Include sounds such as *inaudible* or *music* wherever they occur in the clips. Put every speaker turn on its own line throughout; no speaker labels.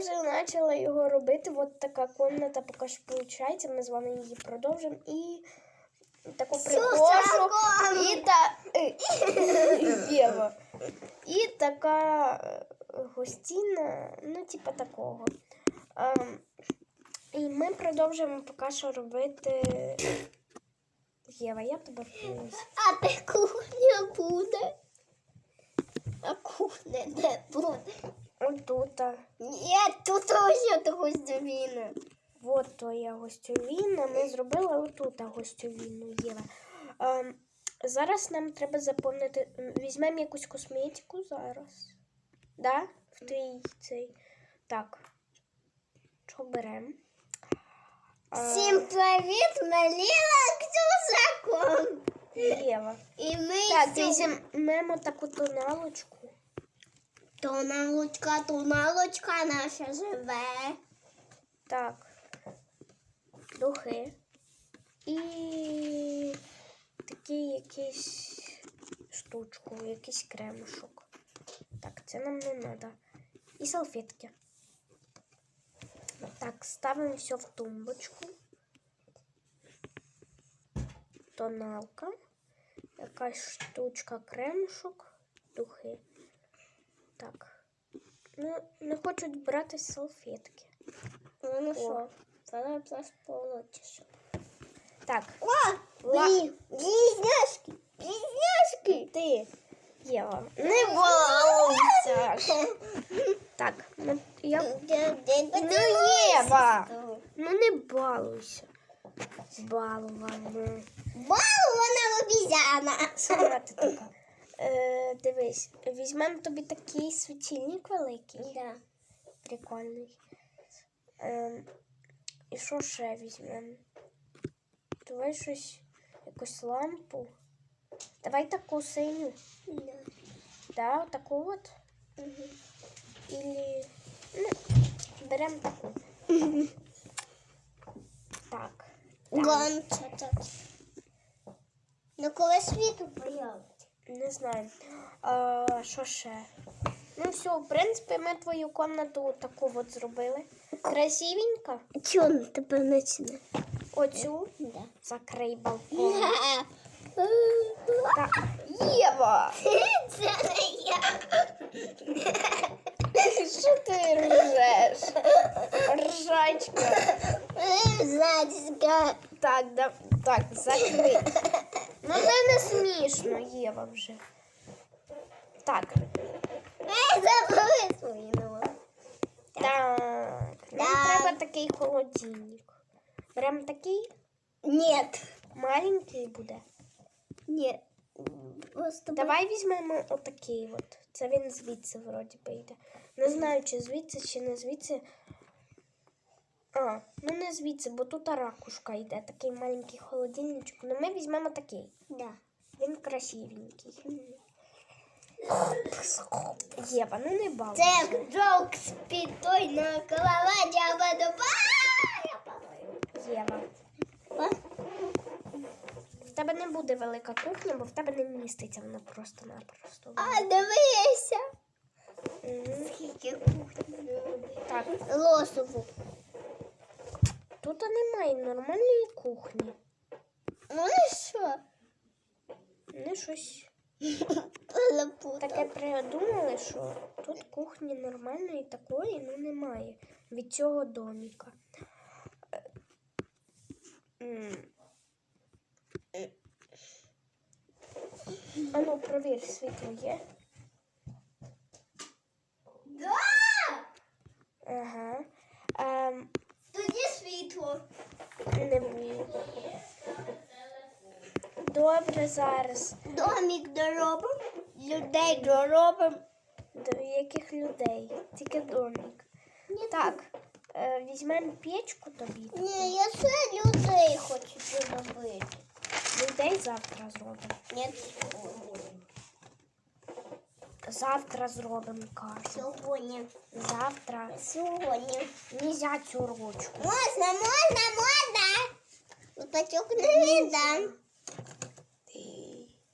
вже почали його робити. От така комната поки що виходить. Ми з вами її продовжимо. І таку прихожу. І та е, *laughs* Єва. І така е, гостіна, ну, типа такого. Ем, і ми продовжуємо поки що робити. Єва, я тебе.
А де кухня буде? А кухня не буде.
Отут.
Ні, тут ось до гостевіна.
От твоя гостьовіна. Ми зробили отут гостьовіну, Єва. Ем, зараз нам треба заповнити. Візьмемо якусь косметику зараз. Да? В твій цей. Так. Що беремо?
Всім привіт, Маліна Ксюсаком.
Єва.
І ми
Так,
сьогодні-
візьмемо таку тоналочку.
Тоналочка, тоналочка наша живе.
Так. Духи. І такий якийсь штучку, якийсь кремушок. Так, це нам не треба. І салфетки. Так, ставимо все в тумбочку. Тоналка. Якась штучка кремушок. Духи. Так. Ну, не хочуть брати салфетки.
Ну
О.
що, зараз нас получиш.
Так,
О,
Ла-
близняшки, близняшки.
ти, Єва, не балуйся. *laughs* Так, ну, я... Ну, Єва, ну не балуйся. Балувана.
Балована обізяна.
Сама ти така. Е, дивись, візьмемо тобі такий світильник великий,
Да.
прикольний. Е, і що ще візьмемо? Давай щось, якусь лампу. Давай таку синю.
Да.
Да, таку от. Или ну, беремо таку. Так.
Гонча так. Ну коли світу появиться?
Не знаю. А, що ще? Ну все, в принципі, ми твою комнату таку от зробили. Красивенько.
Чого тебе почне?
Оцю
Да.
закрий балкон. Так. Єва!
не я.
Що ти ржеш? Ржачка.
Зацька.
Так, да, так, закрий. Ну це не смішно, Єва вже. Так,
забули
так. Нам треба такий холодильник. Прям такий
Нет.
маленький буде.
Нет. Просто
Давай візьмемо отакий от. Це він звідси вроді би йде. Не знаю, чи звідси, чи не звідси. А, ну не звідси, бо тут ракушка йде, такий маленький холодильничок. Ну ми візьмемо такий.
Да.
Він красивенький. Єва, ну не балуй.
Це джок з пітой на кроваті, а потім...
Єва. В тебе не буде велика кухня, бо в тебе не вміститься вона просто-напросто.
А, дивися. Скільки кухні.
Так,
Лосову.
Тут немає нормальної кухні.
Ну і що?
Не щось
Лапута.
таке придумали, що тут кухні нормальної такої ну, немає від цього доміка. А ну, провір, світло є.
Да!
Ага. Ем,
Тоді світло.
не було. Добре, зараз.
Домик доробимо, людей доробимо.
До яких людей? Тільки домик. Так, е, візьмемо печку тобі.
Ні, я все людей хочу доробити.
Людей завтра зробимо.
Ні,
Завтра зробимо кажу.
сьогодні.
Завтра.
Сьогодні.
Нельзя цю ручку.
Можна, можна, можна. Пацюк не віддам.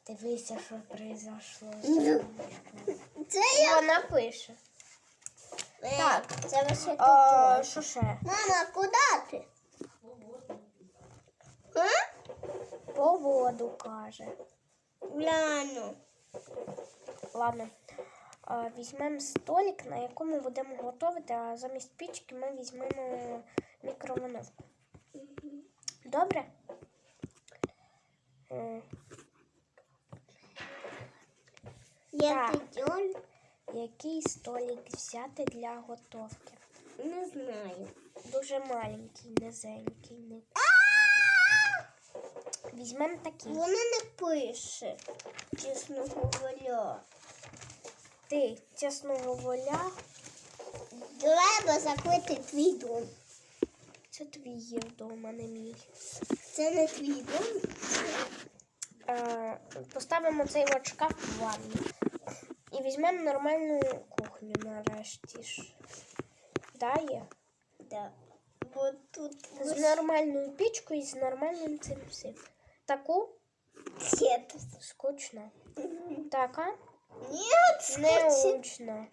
Дивися, що произошло.
Ну. Це я.
Вона пише.
Так, це ваше
А,
пацюк.
що ще?
Мама, куди ти? А?
По воду каже.
Гляну.
Ладно. А, Візьмемо столик, на якому будемо готувати, а замість пічки ми візьмемо мікроволновку. Добре?
Я
Який столик взяти для готовки?
Не знаю.
Дуже маленький, низенький. Не... Візьмемо такий.
Вона не пише, чесно говоря.
Ти, чесно говоря,
Треба закрити твій дом.
це твій є вдома, не мій.
Це не твій дом.
Е, поставимо цей шкаф в ванну. Візьмемо нормальну кухню нарешті ж. Да, є?
Да. Бо тут
З нормальною пічкою і з нормальним цим всім. Таку
Нет.
скучно. Така
Нет,
не
скучно.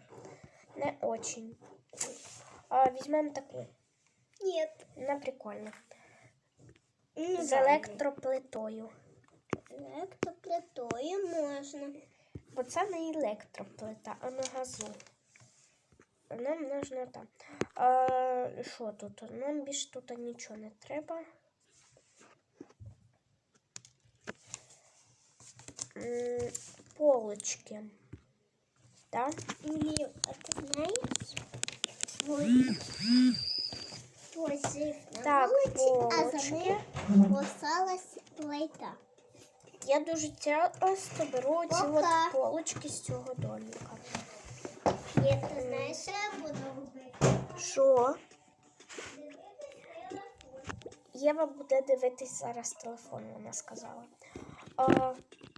Не очень. А візьмемо таку.
Нет.
На прикольно.
Ну,
З електроплитою.
Електроплитою можна.
Бо це не електроплита, а на газу. Нам нужно там. А, що тут? Нам більше тут нічого не треба. Полочки. Так?
Или, а ти знаєш? Позив на
Так,
вулиці, а за ним осталась плита.
Я дуже часто беру ці от полочки з цього домика.
Ні, ти знаєш, що я буду робити?
Що? Єва буде дивитись зараз телефон, вона сказала. А,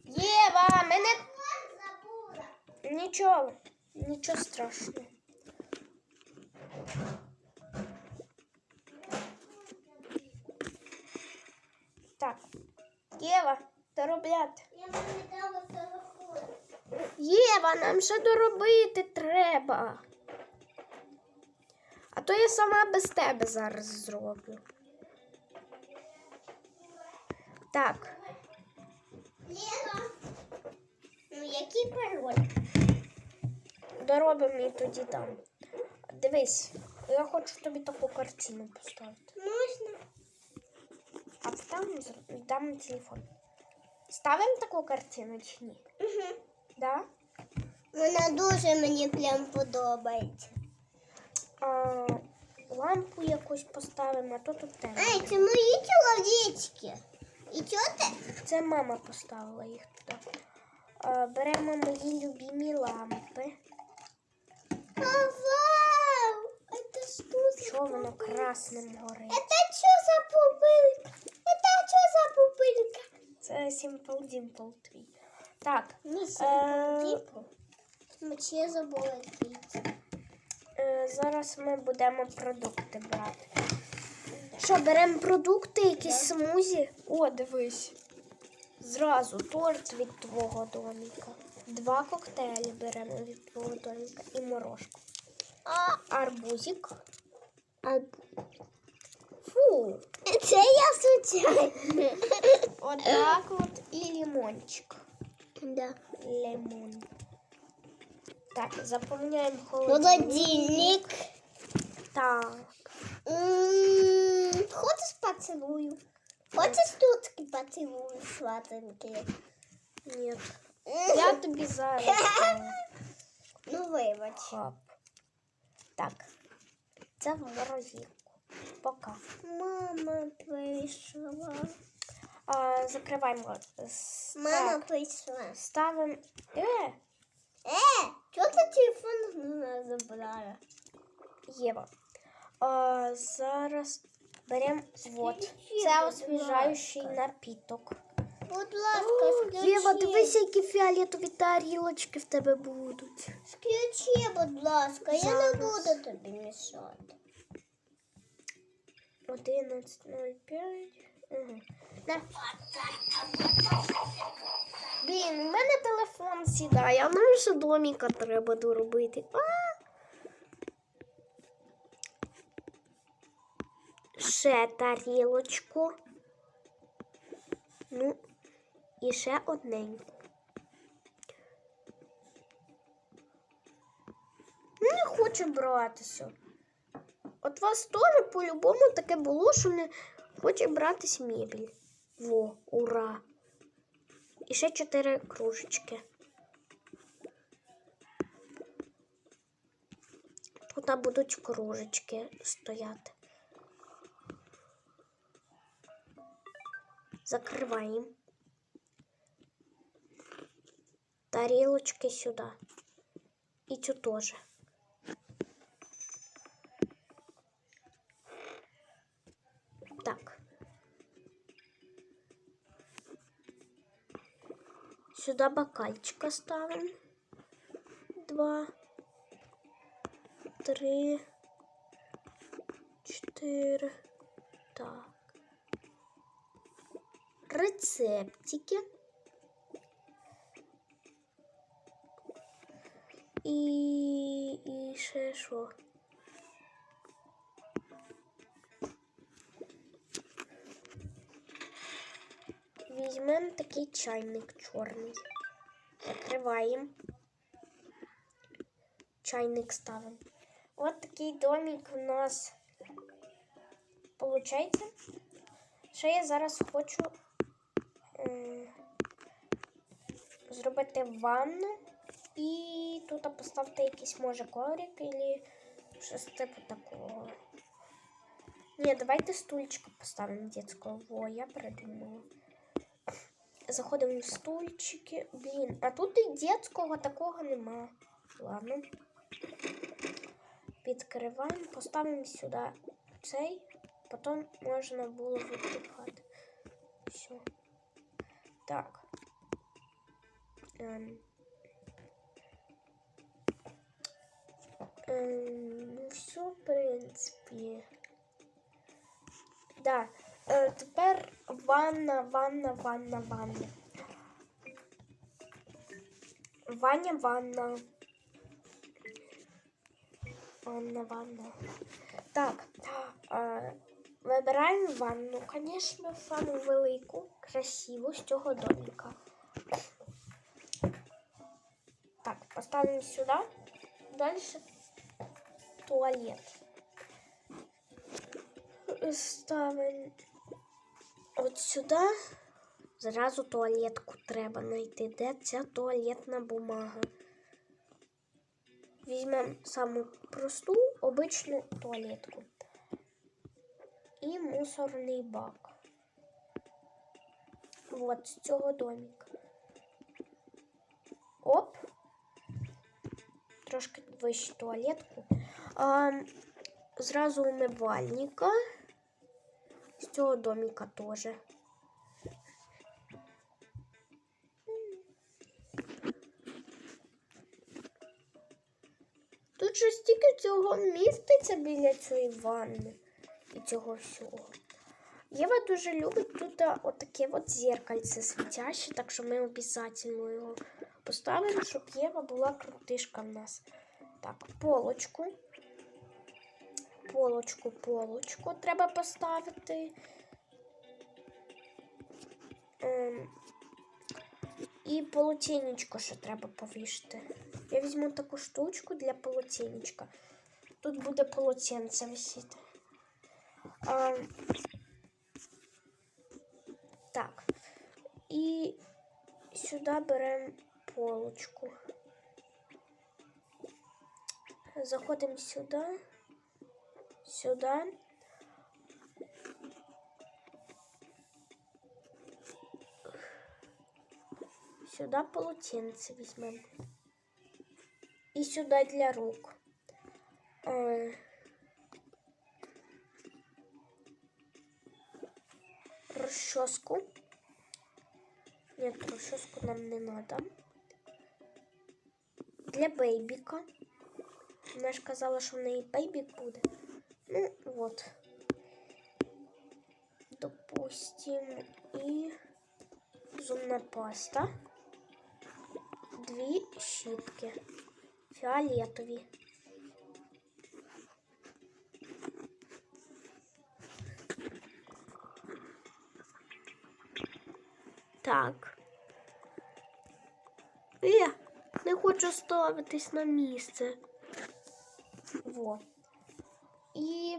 Єва, мене нічого, нічого страшного. Так, Єва, доробляти.
Я не дала телефон.
Єва, нам ще доробити треба. А то я сама без тебе зараз зроблю. Так,
Лена. Ну, який пароль?
доробимо і тоді дам. Дивись, я хочу тобі таку картину поставити.
Можна?
А там дам телефон. Ставимо таку картину чи ні?
Угу.
Да?
Вона дуже мені прям подобається.
А, лампу якусь поставимо, а то тут темно.
Ай, це мої чоловічки. І чого ти?
Це мама поставила їх туди. А, беремо мої любимі лампи.
А, вау! Это что за
Що воно красним горить?
Это что за пупырка? Это что за пупырка?
Це Simple Dimple твій. Так,
Не
Е,
Мочи я забула який.
е, зараз ми будемо продукти брати. Що, беремо продукти, якісь смузі? О, дивись. Зразу торт від твого доміка. Два коктейлі беремо від твого доміка і морожку.
А,
Арбузик.
а
Фу.
це я случайно.
Отак от і лимончик.
Да.
Лимон. Так, заповняємо холодильник.
Холодильник.
Так.
М, Хочеш поцілую? Хочеш тут поцілую сладенький?
Ні. Я тобі зараз. дам.
Ну, вибач.
Хоп. Так. Це в морозилку. Пока.
Мама прийшла.
А, закриваємо. С-
Мама
Так.
прийшла.
Ставимо. Е,
Е, чого ти телефон не забрала?
Єва. А, зараз беремо вот.
Скажіть,
Це
будь
освіжаючий
ласка.
напіток.
Будь ласка, включи.
Єва, дивись, які фіолетові тарілочки в тебе будуть.
Включи, будь ласка, я не
Зараз.
буду тобі мішати.
11.05. Угу. На. Блін, в мене телефон сідає, а нам ще доміка треба доробити. А! Ще тарілочку. Ну, і ще одненьку. Не хочу братися. От вас теж по-любому таке було, що не хоче братись мебель. Во, ура! І ще чотири кружечки. Тут будуть кружечки стояти. Закриваємо. Тарілочки сюди. І цю теж. Сюда бокальчика ставим. Два, три, четыре. Так. Рецептики. І, і ще що? Візьмемо такий чайник чорний. Закриваємо. Чайник ставимо. От такий домик у нас виходить. Ще я зараз хочу м, зробити ванну і тут поставити якийсь може коврик або щось типу такого. Ні, давайте стульчик поставимо детського. Во, я придумала. Заходимо в стульчики. Блін, а тут і детського такого нема. Ладно. Відкриваємо, поставимо сюди цей, потім можна було випихати. Все. Так. Ем. Ем, ну, все, в принципі. Да. Е, тепер ванна, ванна, ванна, ванна. Ваня, ванна. Ванна, ванна. Так, е, вибираємо ванну, звісно, саму велику, красиву з цього домика. Так, поставимо сюди. Далі туалет. Ставимо от сюди. Зразу туалетку треба знайти. Де ця туалетна бумага? Візьмемо саму просту обичну туалетку. І мусорний бак. От з цього домика. Оп. Трошки вище туалетку. А, зразу умивальника. Цього домика теж. Тут же стільки цього міститься біля цієї ванни і цього всього. Єва дуже любить тут отаке от зеркальце світяще, так що ми обов'язково його поставимо, щоб Єва була крутишка в нас. Так, полочку. Полочку, полочку треба поставити. Ем, і полотенечко ще треба повішати. Я візьму таку штучку для полотенечка. Тут буде полотенце висіти. А, так. І сюди беремо полочку. Заходимо сюди, сюди. Сюди полотенце візьмемо. І сюди для рук. Е, Розчоску. Нет, розчоску нам не надо. Для бейбіка. Вона ж казала, що в неї бейбік буде. Ну, от. Допустим. допустим, і зубна паста. Дві щітки. Фіолетові. Так. Е, не хочу ставитись на місце. Во. І,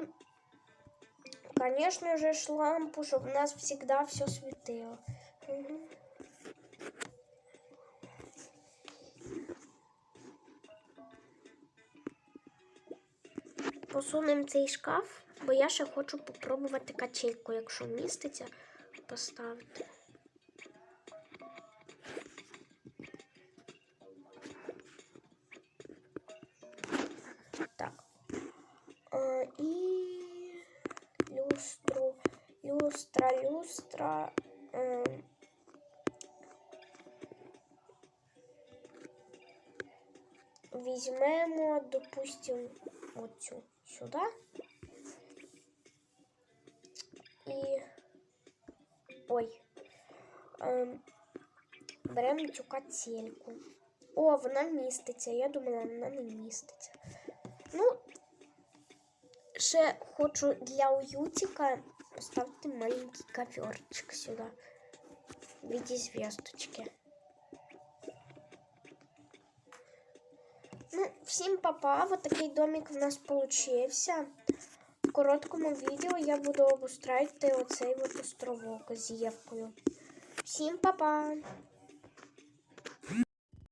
конечно же, ж лампу, щоб у нас всегда все світило. Мгм. Посунемо цей шкаф, бо я ще хочу попробувати качельку, якщо вміститься, поставити. Люстра, візьмемо, допустим, оцю сюди. І. Ой. Ем, беремо цю кацельку. О, вона міститься. Я думала, вона не міститься. Ну, ще хочу для уютика поставити маленький коверчик сюди. В виде звездочки. Ну, всім папа, вот такий домик в нас получився. В короткому відео я буду обустраювати оцей от островок з Євкою. Всім папа!